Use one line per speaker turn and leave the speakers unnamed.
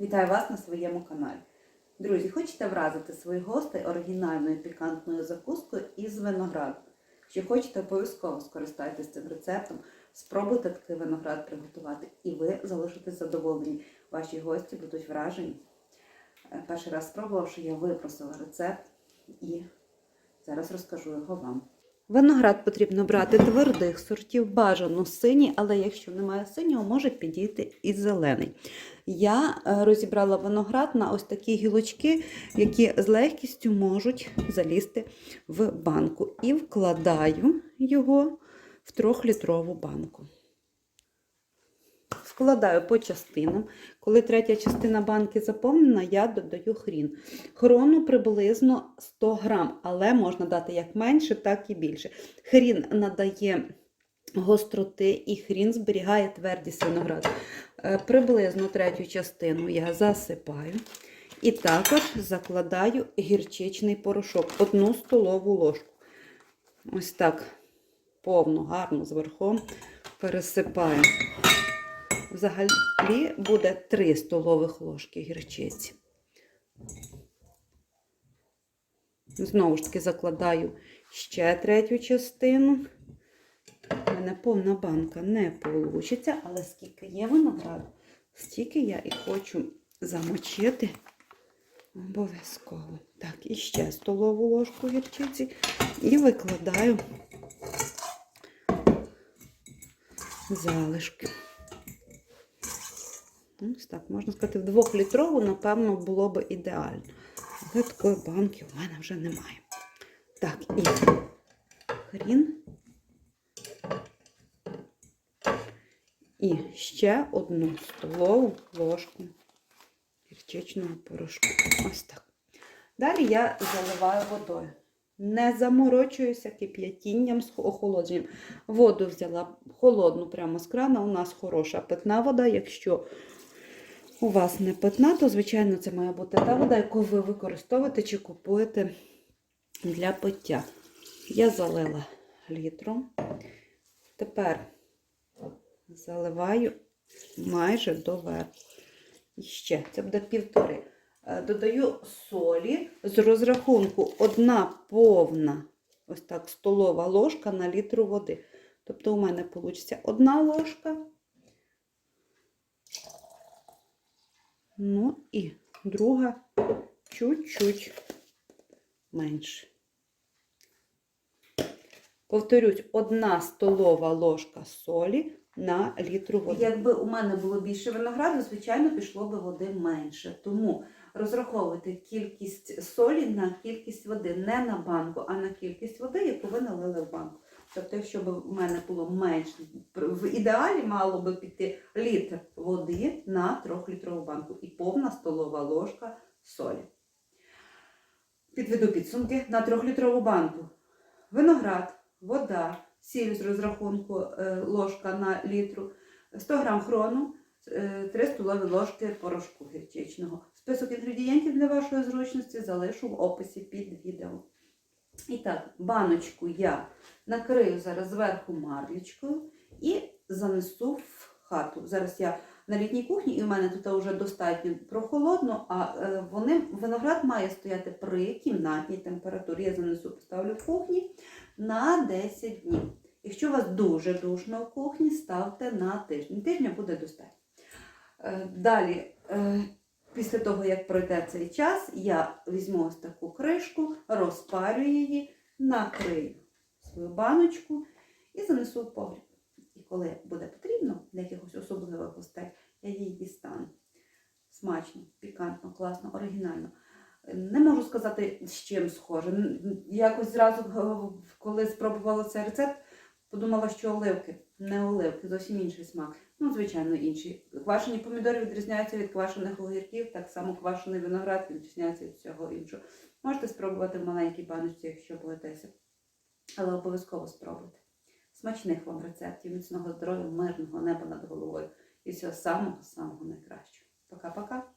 Вітаю вас на своєму каналі. Друзі, хочете вразити своїх гостей оригінальною пікантною закускою із винограду? Чи хочете обов'язково скористайтеся цим рецептом, спробуйте такий виноград приготувати, і ви залишитесь задоволені. Ваші гості будуть вражені. Е, Перший раз спробувавши, я випросила рецепт і зараз розкажу його вам. Виноград потрібно брати твердих сортів, бажано синій, але якщо немає синього, може підійти і зелений. Я е, розібрала виноград на ось такі гілочки, які з легкістю можуть залізти в банку. І вкладаю його в трьохлітрову банку. Вкладаю по частинам. Коли третя частина банки заповнена, я додаю хрін. Хрону приблизно 100 грам, але можна дати як менше, так і більше. Хрін надає гостроти і хрін зберігає твердість винограду. Е, Приблизно третю частину я засипаю. І також закладаю гірчичний порошок, одну столову ложку. Ось так повно, гарно зверху пересипаю. Взагалі буде 3 столових ложки гірчиці. Знову ж таки закладаю ще третю частину. У мене повна банка не вийде, але скільки є винограду, стільки я і хочу замочити обов'язково. Так, і ще столову ложку гірчиці і викладаю залишки. Ось так, можна сказати, в двохлітрову, напевно, було б ідеально. Але такої банки в мене вже немає. Так, і хрін. І ще одну столову ложку гірчичного порошку. Ось так. Далі я заливаю водою. Не заморочуюся кип'ятінням з охолодженням. Воду взяла холодну прямо з крана. У нас хороша питна вода. Якщо у вас не питна, то, звичайно, це має бути та вода, яку ви використовуєте чи купуєте для пиття. Я залила літром. Тепер заливаю майже до верху. І ще, це буде півтори. Е, Додаю солі з розрахунку одна повна, ось так, столова ложка на літру води. Тобто у мене вийде одна ложка. Ну і друга чуть-чуть менше. Повторюсь, одна столова ложка солі на літру води. Якби у мене було більше винограду, звичайно, пішло би води менше. Тому розраховуйте кількість солі на кількість води, не на банку, а на кількість води, яку ви налили в банку. Тобто, якщо б у мене було менше, в ідеалі мало би піти літр води на трьохлітрову банку і повна столова ложка солі. Підведу підсумки на трьохлітрову банку. Виноград, вода, сіль з розрахунку е, ложка на літру, 100 грам хрону, е, 3 столові ложки порошку гірчичного. Список інгредієнтів для вашої зручності залишу в описі під відео. І так, баночку я накрию зараз зверху марлічкою і занесу в хату. Зараз я на літній кухні, і в мене тут вже достатньо прохолодно, а е, вони, виноград має стояти при кімнатній температурі. Я занесу, поставлю в кухні на 10 днів. Якщо у вас дуже душно в кухні, ставте на тиждень. Тижня буде достатньо. Е, Далі, е, після того, як пройде цей час, я візьму ось таку кришку, розпарю її, накрию свою баночку і занесу в погріб. І коли буде потрібно для якихось особливих гостей, я її дістану. Смачно, пікантно, класно, оригінально. Не можу сказати, з чим схоже. Якось зразу, коли спробувала цей рецепт, подумала, що оливки, не оливки, зовсім інший смак. Ну, звичайно, інші. Квашені помідори відрізняються від квашених огірків, так само квашений виноград відрізняється від всього іншого. Можете спробувати в маленькій баночці, якщо боїтеся. Але обов'язково спробуйте. Смачних вам рецептів, міцного здоров'я, мирного неба над головою і всього самого-самого найкращого. Пока-пока!